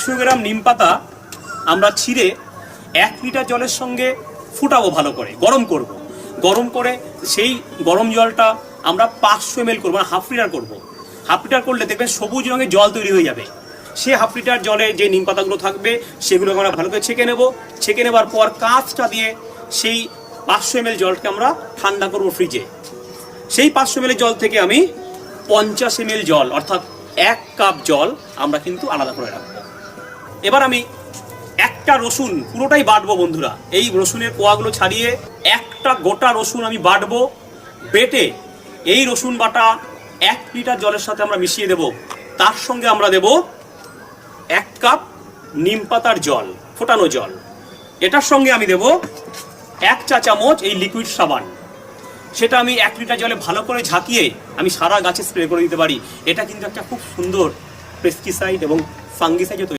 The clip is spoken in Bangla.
একশো গ্রাম নিম পাতা আমরা ছিঁড়ে এক লিটার জলের সঙ্গে ফুটাবো ভালো করে, গরম করব। গরম করে সেই গরম জলটা আমরা পাঁচশো এম এল করব মানে হাফ লিটার করব। হাফ লিটার করলে দেখবেন সবুজ রঙের জল তৈরি হয়ে যাবে। সে হাফ লিটার জলে যে নিম পাতাগুলো থাকবে, সেগুলোকে আমরা ভালো করে ছেঁকে নেব। ছেঁকে নেবার পর কাঁচটা দিয়ে সেই পাঁচশো এম জলকে আমরা ঠান্ডা করব ফ্রিজে সেই পাঁচশো এম জল থেকে আমি পঞ্চাশ এম জল, অর্থাৎ এক কাপ জল আমরা কিন্তু আলাদা করে রাখব। এবার আমি একটা রসুন পুরোটাই বাটবো বন্ধুরা। এই রসুনের কোয়াগুলো ছাড়িয়ে একটা গোটা রসুন আমি বাটবো। বেটে এই রসুন বাটা এক লিটার জলের সাথে আমরা মিশিয়ে দেব। তার সঙ্গে আমরা দেব এক কাপ নিম পাতার জল, ফোটানো জল। এটার সঙ্গে আমি দেব এক চা চামচ এই লিকুইড সাবান। সেটা আমি এক লিটার জলে ভালো করে ঝাঁকিয়ে আমি সারা গাছে স্প্রে করে দিতে পারি। এটা কিন্তু একটা খুব সুন্দর পেস্টিসাইড এবং ফাঙ্গিসাইড